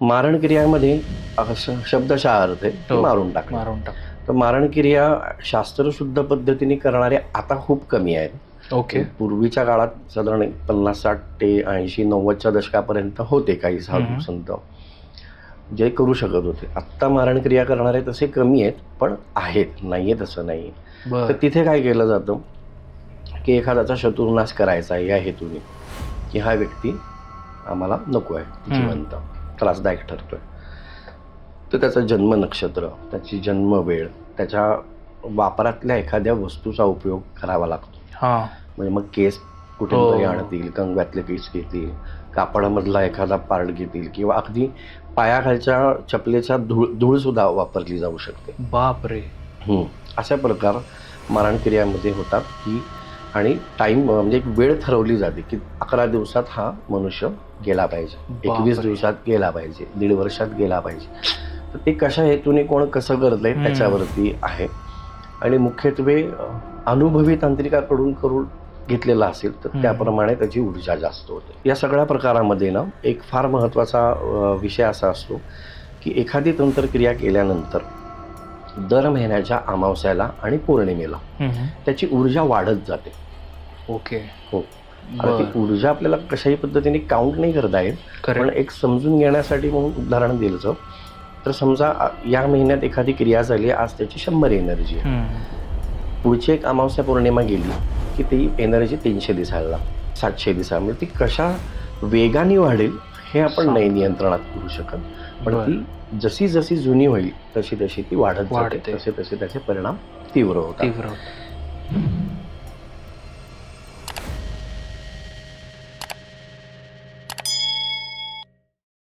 मारण क्रियामध्ये असं शब्दशः अर्थ आहे की हो. मारून टाकणं. मारून टाक तर मारण क्रिया शास्त्रशुद्ध पद्धतीने करणारे आता खूप कमी आहेत. ओके. पूर्वीच्या काळात साधारण पन्नास साठ ते ऐंशी नव्वदच्या दशकापर्यंत होते काही साधू. संत. जे करू शकत होते. आत्ता मारण क्रिया करणारे तसे कमी आहेत पण आहेत नाही आहे तसं नाही तर तिथे काय केलं जातं की एखाद्याचा शत्रुनाश करायचा या हेतूने की हा व्यक्ती आम्हाला नको आहे. जिवंत. त्रासदायक ठरतोय. तर त्याचं जन्म नक्षत्र त्याची जन्म वेळ त्याच्या वापरातल्या एखाद्या वस्तूचा उपयोग करावा लागतो. म्हणजे मग केस कुठून तरी हो. आणतील कंगव्यातले केस घेतील कापडामधला एखादा पार्ट घेतील किंवा अगदी पायाखालच्या चपलेच्या धूळ धूळ सुद्धा वापरली जाऊ शकते. बाप रे हम्म. अशा प्रकार मारणक्रियामध्ये होतात की आणि टाईम म्हणजे एक वेळ ठरवली जाते की अकरा दिवसात हा मनुष्य गेला पाहिजे एकवीस. दिवसात गेला पाहिजे दीड वर्षात गेला पाहिजे तर ते कशा हेतूने कोण कसं करतंय हम्म. त्याच्यावरती आहे आणि मुख्यत्वे अनुभवी तांत्रिकाकडून करून घेतलेला असेल तर. त्याप्रमाणे त्याची ऊर्जा जास्त होते या सगळ्या प्रकारामध्ये ना एक फार महत्त्वाचा विषय असा असतो की एखादी तंत्रक्रिया केल्यानंतर दर महिन्याच्या अमावस्याला आणि पौर्णिमेला. त्याची ऊर्जा वाढत जाते. ओके. हो. ती ऊर्जा आपल्याला कशाही पद्धतीने काउंट नाही करता येत. करेक्ट एक समजून घेण्यासाठी म्हणून उदाहरण दिलं तर समजा या महिन्यात एखादी क्रिया झाली आज त्याची शंभर एनर्जी आहे. पुढची एक अमावस्या पौर्णिमा गेली की ती एनर्जी तीनशे दिसायला सातशे दिसा म्हणजे ती कशा वेगाने वाढेल हे आपण नाही नियंत्रणात करू शकत. पण. ती जशी जशी जुनी होईल तशी तशी ती वाढत जाते. वाढते. तसे तसे त्याचे परिणाम तीव्र होतात. तीव्र